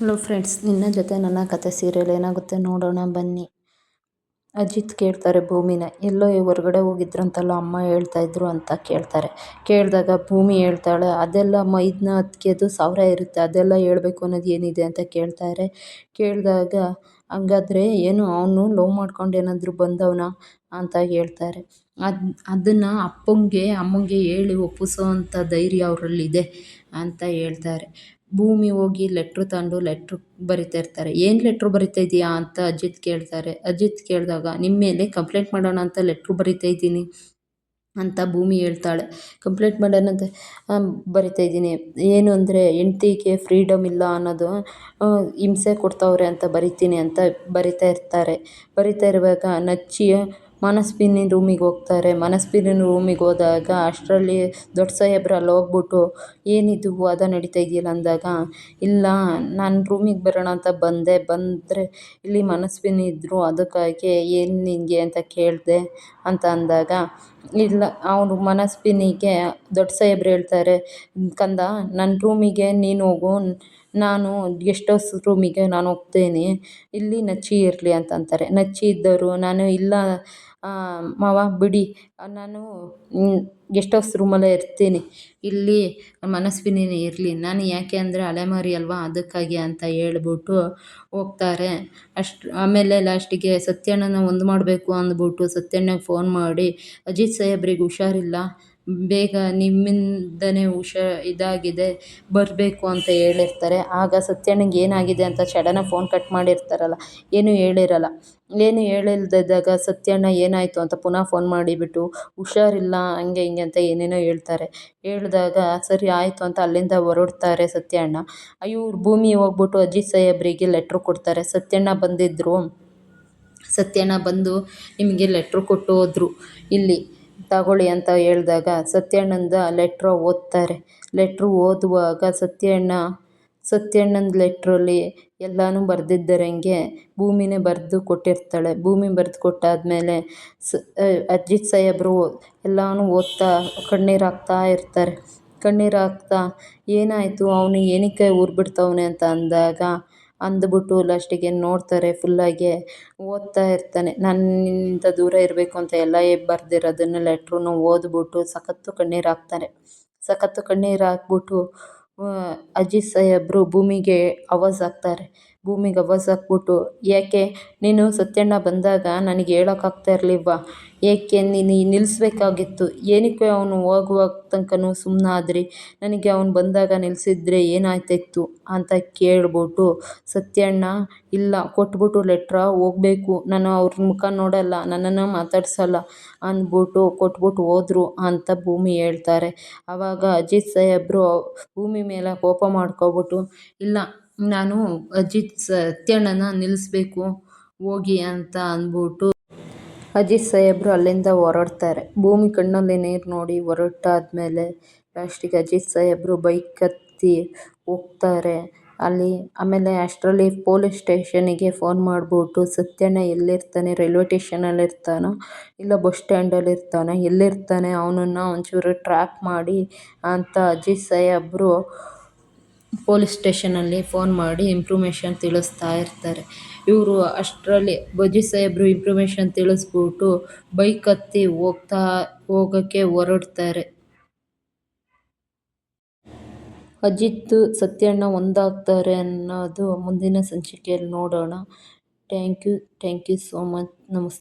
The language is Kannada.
ಹಲೋ ಫ್ರೆಂಡ್ಸ್ ನಿನ್ನ ಜೊತೆ ನನ್ನ ಕತೆ ಸೀರಿಯಲ್ ಏನಾಗುತ್ತೆ ನೋಡೋಣ, ಬನ್ನಿ. ಅಜಿತ್ ಕೇಳ್ತಾರೆ, ಭೂಮಿನ ಎಲ್ಲೋ ಹೊರಗಡೆ ಹೋಗಿದ್ರಂತಲ್ಲ ಅಮ್ಮ ಹೇಳ್ತಾ ಇದ್ರು ಅಂತ ಕೇಳ್ತಾರೆ. ಕೇಳಿದಾಗ ಭೂಮಿ ಹೇಳ್ತಾಳೆ, ಅದೆಲ್ಲ ಮೈದನ ಹತ್ಕೆದು ಸಾವಿರ ಇರುತ್ತೆ, ಅದೆಲ್ಲ ಹೇಳಬೇಕು ಅನ್ನೋದು ಏನಿದೆ ಅಂತ ಕೇಳ್ತಾರೆ. ಕೇಳಿದಾಗ, ಹಂಗಾದ್ರೆ ಏನು ಅವನು ಲವ್ ಮಾಡ್ಕೊಂಡು ಏನಾದರೂ ಬಂದವನ? ಅಂತ ಹೇಳ್ತಾರೆ. ಅದು, ಅದನ್ನು ಅಪ್ಪಂಗೆ, ಅಮ್ಮಂಗೆ ಹೇಳಿ ಒಪ್ಪಿಸೋ ಅಂಥ ಧೈರ್ಯ ಅವರಲ್ಲಿದೆ ಅಂತ ಹೇಳ್ತಾರೆ. ಭೂಮಿ ಹೋಗಿ ಲೆಟ್ರು ತಗೊಂಡು ಲೆಟ್ರು ಬರಿತಾ ಇರ್ತಾರೆ. ಏನು ಲೆಟ್ರು ಬರಿತಾ ಇದೀಯಾ ಅಂತ ಅಜಿತ್ ಕೇಳ್ತಾರೆ. ಅಜಿತ್ ಕೇಳಿದಾಗ ನಿಮ್ಮ ಮೇಲೆ ಕಂಪ್ಲೇಂಟ್ ಮಾಡೋಣ ಅಂತ ಲೆಟ್ರು ಬರಿತಾ ಇದ್ದೀನಿ ಅಂತ ಭೂಮಿ ಹೇಳ್ತಾಳೆ. ಕಂಪ್ಲೇಂಟ್ ಮಾಡೋಣ ಅಂತ ಬರಿತಾ ಇದ್ದೀನಿ. ಏನು ಅಂದರೆ ಹೆಂಡ್ತಿಗೆ ಫ್ರೀಡಮ್ ಇಲ್ಲ ಅನ್ನೋದು ಹಿಂಸೆ ಕೊಡ್ತಾವ್ರೆ ಅಂತ ಬರಿತೀನಿ ಅಂತ ಬರಿತಾ ಇರ್ತಾರೆ. ಬರಿತಾ ಇರುವಾಗ ನಚ್ಚಿ ಮನಸ್ವಿನಿ ರೂಮಿಗೆ ಹೋಗ್ತಾರೆ. ಮನಸ್ವಿನಿ ರೂಮಿಗೆ ಹೋದಾಗ ಅಷ್ಟರಲ್ಲಿ ದೊಡ್ಡ ಸಾಹೇಬ್ರು ಅಲ್ಲಿ ಹೋಗ್ಬಿಟ್ಟು, ಏನಿದು ವಾದ ನಡೀತಾ ಇದೆಯಲ್ಲ ಅಂದಾಗ, ಇಲ್ಲ, ನಾನು ರೂಮಿಗೆ ಬರೋಣ ಅಂತ ಬಂದೆ. ಬಂದರೆ ಇಲ್ಲಿ ಮನಸ್ವಿನಿ ಇದ್ದರು ಅದಕ್ಕಾಗಿ ಏನು ನಿನಗೆ ಅಂತ ಕೇಳಿದೆ. ಅಂತ ಅಂದಾಗ, ಇಲ್ಲ, ಅವನು ಮನಸ್ವಿನಿಗೆ ದೊಡ್ಡ ಸಾಹೇಬ್ರು ಹೇಳ್ತಾರೆ, ಕಂದ ನನ್ನ ರೂಮಿಗೆ ನೀನು ಹೋಗು, ನಾನು ಗೆಸ್ಟ್ ಹೌಸ್ ರೂಮಿಗೆ ನಾನು ಹೋಗ್ತೀನಿ, ಇಲ್ಲಿ ನಚ್ಚಿ ಇರಲಿ ಅಂತ ಅಂತಾರೆ. ನಚ್ಚಿ ಇದ್ದವರು, ನಾನು ಇಲ್ಲ ಮಾವ ಬಿಡಿ, ನಾನು ಗೆಸ್ಟ್ ಹೌಸ್ ರೂಮಲ್ಲೇ ಇರ್ತೀನಿ. ಇಲ್ಲಿ ಮನಸ್ವಿನೇ ಇರಲಿ. ನಾನು ಯಾಕೆ ಅಂದರೆ ಅಲೆಮಾರಿ ಅಲ್ವಾ? ಅದಕ್ಕಾಗಿ ಅಂತ ಹೇಳ್ಬಿಟ್ಟು ಹೋಗ್ತಾರೆ. ಅಷ್ಟು, ಆಮೇಲೆ ಲಾಸ್ಟಿಗೆ ಸತ್ಯಣ್ಣನ ಒಂದು ಮಾಡಬೇಕು ಅಂದ್ಬಿಟ್ಟು ಸತ್ಯಣ್ಣಗೆ ಫೋನ್ ಮಾಡಿ, ಅಜಿತ್ ಸಾಹೇಬ್ರಿಗೆ ಹುಷಾರಿಲ್ಲ. ಬೇಗ ನಿಮ್ಮಿಂದನೇ ಹುಷಾ ಇದಾಗಿದೆ, ಬರಬೇಕು ಅಂತ ಹೇಳಿರ್ತಾರೆ. ಆಗ ಸತ್ಯಣ್ಣಂಗೆ ಏನಾಗಿದೆ ಅಂತ ಸಡನ್ನಾಗಿ ಫೋನ್ ಕಟ್ ಮಾಡಿರ್ತಾರಲ್ಲ, ಏನೂ ಹೇಳಿರಲ್ಲ. ಏನು ಹೇಳಿಲ್ದಿದ್ದಾಗ ಸತ್ಯಣ್ಣ ಏನಾಯಿತು ಅಂತ ಪುನಃ ಫೋನ್ ಮಾಡಿಬಿಟ್ಟು, ಹುಷಾರಿಲ್ಲ, ಹಂಗೆ ಹಿಂಗೆ ಅಂತ ಏನೇನೋ ಹೇಳ್ತಾರೆ. ಹೇಳಿದಾಗ, ಸರಿ ಆಯಿತು ಅಂತ ಅಲ್ಲಿಂದ ಹೊರಡ್ತಾರೆ ಸತ್ಯಣ್ಣ. ಅಯ್ಯೋ ಭೂಮಿ ಹೋಗ್ಬಿಟ್ಟು ಅಜಿತ್ ಸಾಹೇಬ್ರಿಗೆ ಲೆಟ್ರು ಕೊಡ್ತಾರೆ. ಸತ್ಯಣ್ಣ ಬಂದಿದ್ದರು ಸತ್ಯಣ್ಣ ಬಂದು ನಿಮಗೆ ಲೆಟ್ರು ಕೊಟ್ಟು ಹೋದರು. ಇಲ್ಲಿ ತಗೊಳ್ಳಿ ಅಂತ ಹೇಳಿದಾಗ ಸತ್ಯಣ್ಣಂದ ಲೆಟ್ರು ಓದ್ತಾರೆ. ಲೆಟ್ರು ಓದುವಾಗ ಸತ್ಯಣ್ಣ, ಸತ್ಯಣ್ಣಂದು ಲೆಟ್ರಲ್ಲಿ ಎಲ್ಲನೂ ಬರೆದಿದ್ದರಂಗೆ ಭೂಮಿನೇ ಬರೆದು ಕೊಟ್ಟಿರ್ತಾಳೆ. ಭೂಮಿ ಬರೆದು ಕೊಟ್ಟಾದಮೇಲೆ ಸ ಅಜ್ಜಿತ್ ಸಾಹೇಬರು ಎಲ್ಲನೂ ಓದ್ತಾ ಕಣ್ಣೀರು ಹಾಕ್ತಾ ಇರ್ತಾರೆ. ಕಣ್ಣೀರು ಹಾಕ್ತಾ ಏನಾಯಿತು? ಅವನು ಏನಕ್ಕೆ ಊರು ಬಿಡ್ತವನೆ ಅಂತ ಅಂದಾಗ ಅಂದ್ಬಿಟ್ಟು ಲಾಸ್ಟಿಗೆ ನೋಡ್ತಾರೆ ಫುಲ್ಲಾಗಿ ಓದ್ತಾ ಇರ್ತಾನೆ. ನನ್ನಿಂದ ದೂರ ಇರಬೇಕು ಅಂತ ಎಲ್ಲ ಬರೆದಿರೋದನ್ನ ಲೆಟ್ರನ್ನು ಓದ್ಬಿಟ್ಟು ಸಖತ್ತು ಕಣ್ಣೀರು ಹಾಕ್ತಾರೆ ಸಖತ್ತು ಕಣ್ಣೀರು ಹಾಕ್ಬಿಟ್ಟು ಅಜಿತ್ ಸಾಹೇಬ್ರು ಭೂಮಿಗೆ ಆವಾಜ್ ಹಾಕ್ತಾರೆ. ಭೂಮಿಗೆ ಆವಾಜ್ ಹಾಕ್ಬಿಟ್ಟು ಯಾಕೆ ನೀನು ಸತ್ಯಣ್ಣ ಬಂದಾಗ ನನಗೆ ಹೇಳೋಕ್ಕಾಗ್ತಾ ಇರಲಿಲ್ವ? ಏಕೆ ನೀನು ನಿಲ್ಲಿಸ್ಬೇಕಾಗಿತ್ತು ಏನಕ್ಕೆ ಅವನು ಹೋಗುವ ತನಕನೂ ಸುಮ್ಮನಾದ್ರಿ ನನಗೆ ಅವನು ಬಂದಾಗ ನಿಲ್ಲಿಸಿದ್ರೆ ಏನಾಯ್ತಾಯಿತ್ತು ಅಂತ ಕೇಳ್ಬಿಟ್ಟು, ಸತ್ಯಣ್ಣ, ಇಲ್ಲ, ಕೊಟ್ಬಿಟ್ಟು ಲೆಟ್ರ ಹೋಗ್ಬೇಕು. ನಾನು ಅವ್ರ ಮುಖ ನೋಡಲ್ಲ, ನನ್ನನ್ನು ಮಾತಾಡ್ಸಲ್ಲ ಅಂದ್ಬಿಟ್ಟು ಕೊಟ್ಬಿಟ್ಟು ಹೋದ್ರು ಅಂತ ಭೂಮಿ ಹೇಳ್ತಾರೆ. ಆವಾಗ ಅಜಿತ್ ಸಾಹೇಬರು ಭೂಮಿ ಮೇಲೆ ಕೋಪ ಮಾಡ್ಕೊಬಿಟ್ಟು, ಇಲ್ಲ ನಾನು ಅಜಿತ್ ಸತ್ಯಣ್ಣನ ನಿಲ್ಲಿಸ್ಬೇಕು ಹೋಗಿ ಅಂತ ಅಂದ್ಬಿಟ್ಟು ಅಜಿತ್ ಸಾಹೇಬರು ಅಲ್ಲಿಂದ ಹೊರಡ್ತಾರೆ. ಭೂಮಿ ಕಣ್ಣಲ್ಲಿ ನೀರು ನೋಡಿ ಹೊರಟಾದ್ಮೇಲೆ ಲಾಸ್ಟಿಗೆ ಅಜಿತ್ ಸಾಹೇಬರು ಬೈಕ್ ಹತ್ತಿ ಹೋಗ್ತಾರೆ. ಅಲ್ಲಿ ಆಮೇಲೆ ಅಷ್ಟರಲ್ಲಿ ಪೊಲೀಸ್ ಸ್ಟೇಷನಿಗೆ ಫೋನ್ ಮಾಡಿಬಿಟ್ಟು ಸತ್ಯಣ್ಣ ಎಲ್ಲಿರ್ತಾನೆ, ರೈಲ್ವೆ ಸ್ಟೇಷನಲ್ಲಿ ಇರ್ತಾನೋ ಇಲ್ಲ ಬಸ್ ಸ್ಟ್ಯಾಂಡಲ್ಲಿ ಇರ್ತಾನೆ ಎಲ್ಲಿರ್ತಾನೆ, ಅವನನ್ನು ಒಂಚೂರು ಟ್ರ್ಯಾಕ್ ಮಾಡಿ ಅಂತ ಅಜಿತ್ ಸಾಹೇಬರು ಪೊಲೀಸ್ ಸ್ಟೇಷನಲ್ಲಿ ಫೋನ್ ಮಾಡಿ ಇಂಪ್ರೂಮೇಷನ್ ತಿಳಿಸ್ತಾ ಇರ್ತಾರೆ. ಇವರು ಅಷ್ಟರಲ್ಲಿ ಬಜಿ ಸಾಹೇಬರು ಇಂಪ್ರೂಮೇಷನ್ ತಿಳಿಸ್ಬಿಟ್ಟು ಬೈಕ್ ಹತ್ತಿ ಹೋಗ್ತಾ ಹೋಗೋಕ್ಕೆ ಹೊರಡ್ತಾರೆ. ಅಜಿತ್, ಸತ್ಯಣ್ಣ ಒಂದಾಗ್ತಾರೆ ಅನ್ನೋದು ಮುಂದಿನ ಸಂಚಿಕೆಯಲ್ಲಿ ನೋಡೋಣ. Thank you thank you so much. ನಮಸ್ತೆ.